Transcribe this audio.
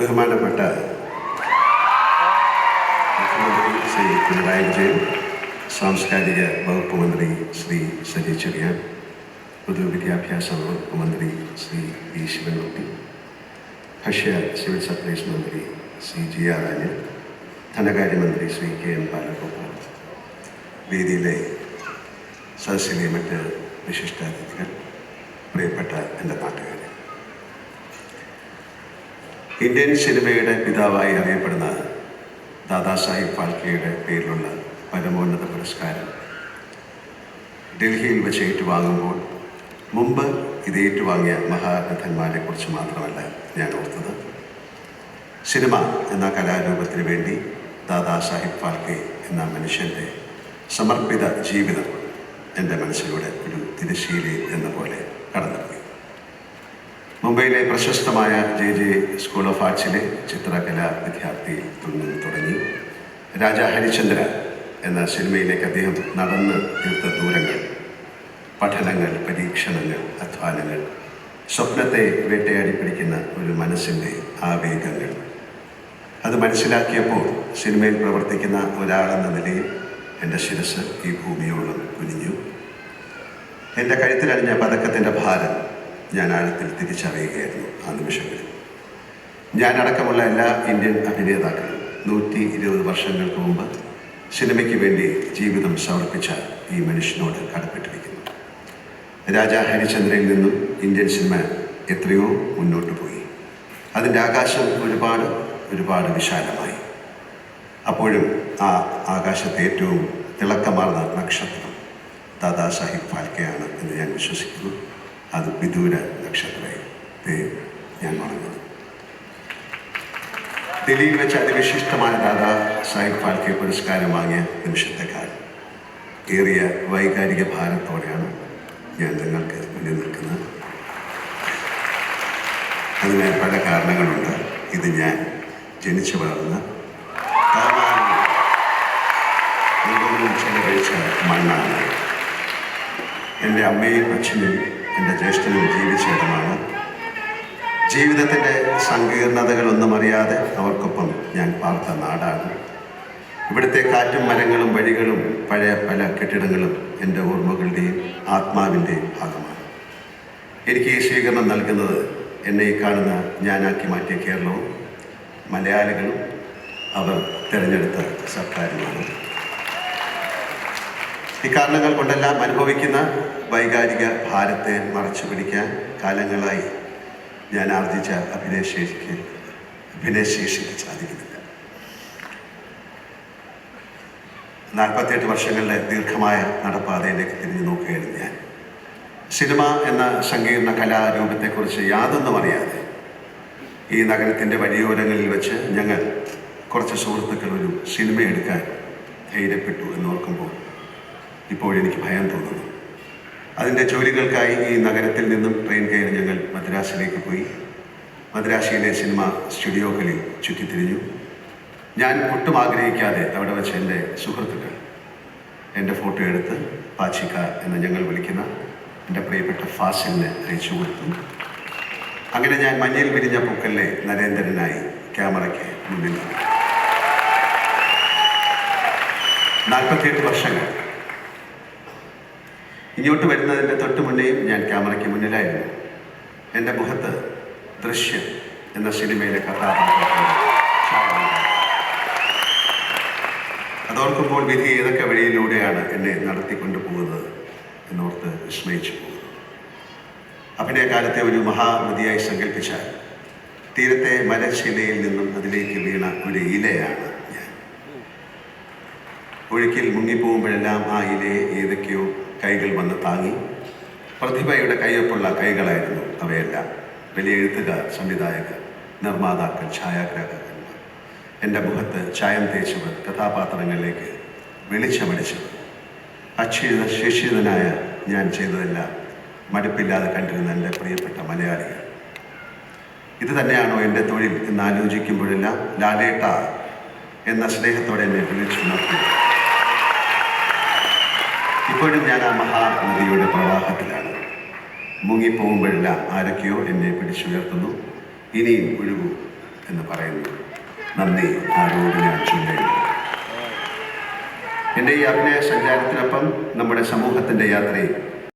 ബഹുമാനപ്പെട്ട മുഖ്യമന്ത്രി ശ്രീ പിണറായി വിജയൻ സാംസ്കാരിക വകുപ്പ് മന്ത്രി ശ്രീ സജി ചെറിയാൻ പൊതുവിദ്യാഭ്യാസ വകുപ്പ് മന്ത്രി ശ്രീ വി ശിവൻകുട്ടി ഭക്ഷ്യ സിവിൽ സപ്ലൈസ് മന്ത്രി ശ്രീ ജി ആർ അനിൽ ധനകാര്യമന്ത്രി ശ്രീ കെ എൻ ബാലഗോപാൽ വേദിയിലെ സദസ്സിലെ മറ്റ് വിശിഷ്ടാതിഥികൾ പ്രിയപ്പെട്ട എന്റെ ഇന്ത്യൻ സിനിമയുടെ പിതാവായി അറിയപ്പെടുന്ന ദാദാസാഹിബ് ഫാൽക്കെയുടെ പേരിലുള്ള പരമോന്നത പുരസ്കാരം ഡൽഹിയിൽ വെച്ച് ഏറ്റുവാങ്ങുമ്പോൾ മുമ്പ് ഇത് ഏറ്റുവാങ്ങിയ മഹാരഥന്മാരെ കുറിച്ച് മാത്രമല്ല ഞാൻ ഓർത്തത്. സിനിമ എന്ന കലാരൂപത്തിന് വേണ്ടി ദാദാസാഹിബ് ഫാൽക്കെ എന്ന മനുഷ്യന്റെ സമർപ്പിത ജീവിതം എന്റെ മനസ്സിലൂടെ ഒരു തിരശ്ശീലി എന്ന പോലെ കടന്നുപോയി മുംബൈയിലെ പ്രശസ്തമായ ജെ ജെ സ്കൂൾ ഓഫ് ആർട്സിലെ ചിത്രകലാ വിദ്യാർത്ഥി നിന്ന് തുടങ്ങി. രാജ ഹരിചന്ദ്ര എന്ന സിനിമയിലേക്ക് അദ്ദേഹം നടന്ന് തീർത്ത ദൂരങ്ങൾ പഠനങ്ങൾ പരീക്ഷണങ്ങൾ അധ്വാനങ്ങൾ സ്വപ്നത്തെ വേട്ടയാടി പിടിക്കുന്ന ഒരു മനസ്സിന്റെ ആവേഗങ്ങൾ. അത് മനസ്സിലാക്കിയപ്പോൾ സിനിമയിൽ പ്രവർത്തിക്കുന്ന ഒരാളെന്ന നിലയിൽ എന്റെ ശിരസ് ഈ ഭൂമിയോളം കുനിഞ്ഞു. എന്റെ കഴുത്തിലണിഞ്ഞ പതക്കത്തിന്റെ ഭാരം ഞാൻ ആഴത്തിൽ തിരിച്ചറിയുകയായിരുന്നു ആ നിമിഷങ്ങളിൽ. ഞാനടക്കമുള്ള എല്ലാ ഇന്ത്യൻ അഭിനേതാക്കളും നൂറ്റി ഇരുപത് വർഷങ്ങൾക്ക് മുമ്പ് സിനിമയ്ക്ക് വേണ്ടി ജീവിതം സമർപ്പിച്ച ഈ മനുഷ്യനോട് കടപ്പെട്ടിരിക്കുന്നു. രാജാ ഹരിചന്ദ്രയിൽ നിന്നും ഇന്ത്യൻ സിനിമ എത്രയോ മുന്നോട്ട് പോയി. അതിന്റെ ആകാശം ഒരുപാട് ഒരുപാട് വിശാലമായി. അപ്പോഴും ആ ആകാശത്തെ ഏറ്റവും തിളക്കമാർന്ന നക്ഷത്രം ദാദാസാഹിബ് ഫാൽക്കെയാണ് എന്ന് ഞാൻ വിശ്വസിക്കുന്നു. അത് വിദൂര നക്ഷത്രത്തെ ഞാൻ പറഞ്ഞത് ദില്ലിയിൽ വെച്ച് അതിവിശിഷ്ടമായ ദാദാ സാഹിബ് ഫാൽക്കെ പുരസ്കാരം വാങ്ങിയ നിമിഷത്തെക്കാൾ ഏറിയ വൈകാരിക ഭാരത്തോടെയാണ് ഞാൻ നിങ്ങൾക്ക് മുന്നിൽ നിൽക്കുന്നത്. അതിന് പല കാരണങ്ങളുണ്ട്. ഇത് ഞാൻ ജനിച്ചു വളർന്ന ചെലവഴിച്ച മണ്ണാണ്. എന്റെ അമ്മയും അച്ഛനും എന്റെ ജ്യേഷ്ഠനും ജീവിച്ചേട്ടനാണ് ജീവിതത്തിന്റെ സങ്കീർണതകളൊന്നും അറിയാതെ അവർക്കൊപ്പം ഞാൻ പാർത്ത നാടാണ്. ഇവിടുത്തെ കാറ്റും മരങ്ങളും വഴികളും പഴയ പല കെട്ടിടങ്ങളും എന്റെ ഓർമ്മകളുടെയും ആത്മാവിന്റെയും ഭാഗമാണ്. എനിക്ക് ഈ സ്വീകരണം നൽകുന്നത് എന്നെ ഈ കാണുന്ന ഞാനാക്കി മാറ്റിയ കേരളവും മലയാളികളും അവർ തിരഞ്ഞെടുത്ത സർക്കാരുമാണ്. ഇക്കാരണങ്ങൾ കൊണ്ടെല്ലാം അനുഭവിക്കുന്ന വൈകാരിക ഭാരത്തെ മറച്ചു പിടിക്കാൻ കാലങ്ങളായി ഞാൻ ആർജിച്ച അഭിനയശേഷിക്ക് അഭിനയശേഷിക്ക് സാധിക്കുന്നില്ല. നാൽപ്പത്തിയെട്ട് വർഷങ്ങളുടെ ദീർഘമായ നടപ്പാതയിലേക്ക് തിരിഞ്ഞു നോക്കുകയാണ് ഞാൻ. സിനിമ എന്ന സങ്കീർണ കലാരൂപത്തെക്കുറിച്ച് യാതൊന്നും അറിയാതെ ഈ നഗരത്തിന്റെ വഴിയോരങ്ങളിൽ വെച്ച് ഞങ്ങൾ കുറച്ച് സുഹൃത്തുക്കൾ ഒരു സിനിമ എടുക്കാൻ ധൈര്യപ്പെട്ടു എന്നോർക്കുമ്പോൾ ഇപ്പോഴെനിക്ക് ഭയം തോന്നുന്നു. അതിന്റെ ജോലികൾക്കായി ഈ നഗരത്തിൽ നിന്നും ട്രെയിൻ കയറി ഞങ്ങൾ മദ്രാസിലേക്ക് പോയി. മദ്രാസിയിലെ സിനിമ സ്റ്റുഡിയോകളിൽ ചുറ്റിത്തിരിഞ്ഞു. ഞാൻ ഒട്ടും ആഗ്രഹിക്കാതെ അവിടെ വെച്ച് എന്റെ സുഹൃത്തുക്കൾ എന്റെ ഫോട്ടോ എടുത്ത് പാച്ചിക്ക എന്ന് ഞങ്ങൾ വിളിക്കുന്ന എന്റെ പ്രിയപ്പെട്ട ഫാസിലിന് അയച്ചു കൊടുത്തു അങ്ങനെ ഞാൻ മഞ്ഞയിൽ വിരിഞ്ഞ പൂക്കലിലെ നരേന്ദ്രനായി ക്യാമറയ്ക്ക് മുന്നിൽ നാൽപ്പത്തിയെട്ട് വർഷങ്ങൾ ഇങ്ങോട്ട് വരുന്നതിന്റെ തൊട്ട് മുന്നേയും ഞാൻ ക്യാമറയ്ക്ക് മുന്നിലായിരുന്നു. എന്റെ മുഖത്ത് ദൃശ്യം എന്ന സിനിമയിലെ കഥാപാത്രം. അതോർക്കുമ്പോൾ വിധി ഏതൊക്കെ വഴിയിലൂടെയാണ് എന്നെ നടത്തിക്കൊണ്ടു പോകുന്നത് എന്നോർത്ത് വിസ്മയിച്ചു പോകുന്നു. അഭിനയകാലത്തെ ഒരു മഹാനദിയായി സങ്കല്പിച്ചാൽ തീരത്തെ മരശിലയിൽ നിന്നും അതിലേക്ക് വീണ ഒരു ഇലയാണ് ഞാൻ. ഒഴുക്കിൽ മുങ്ങിപ്പോകുമ്പോഴെല്ലാം ആ ഇലയെ ഏതൊക്കെയോ കൈകൾ വന്ന് താങ്ങി. പ്രതിഭയുടെ കയ്യൊപ്പുള്ള കൈകളായിരുന്നു അവയെല്ലാം. വലിയ എഴുത്തുകാർ സംവിധായകർ നിർമ്മാതാക്കൾ ഛായാഗ്രാഹകന്മാർ. എന്റെ മുഖത്ത് ചായം തേച്ചവർ കഥാപാത്രങ്ങളിലേക്ക് വെളിച്ചമടിച്ചവർ. അക്ഷീത ശിക്ഷിതനായ ഞാൻ ചെയ്തതെല്ലാം മടുപ്പില്ലാതെ കണ്ടിരുന്ന എന്റെ പ്രിയപ്പെട്ട മലയാളികൾ. ഇത് തന്നെയാണോ എന്റെ തൊഴിൽ എന്ന് ആലോചിക്കുമ്പോഴെല്ലാം ലാലേട്ട എന്ന സ്നേഹത്തോടെ എന്നെ വിളിച്ചുണർത്തി ഇപ്പോഴും ഞാൻ ആ മഹാനദിയുടെ പ്രവാഹത്തിലാണ്. മുങ്ങിപ്പോകുമ്പോഴെല്ലാം ആരൊക്കെയോ എന്നെ പിടിച്ചുയർത്തുന്നു. ഇനിയും ഒഴുകൂ എന്ന് പറയുന്നു. നന്ദി ആരോട് ഞാൻ ചൊല്ലുന്നു. എന്റെ ഈ അഭിനയ സഞ്ചാരത്തിനൊപ്പം നമ്മുടെ സമൂഹത്തിന്റെ യാത്രയിൽ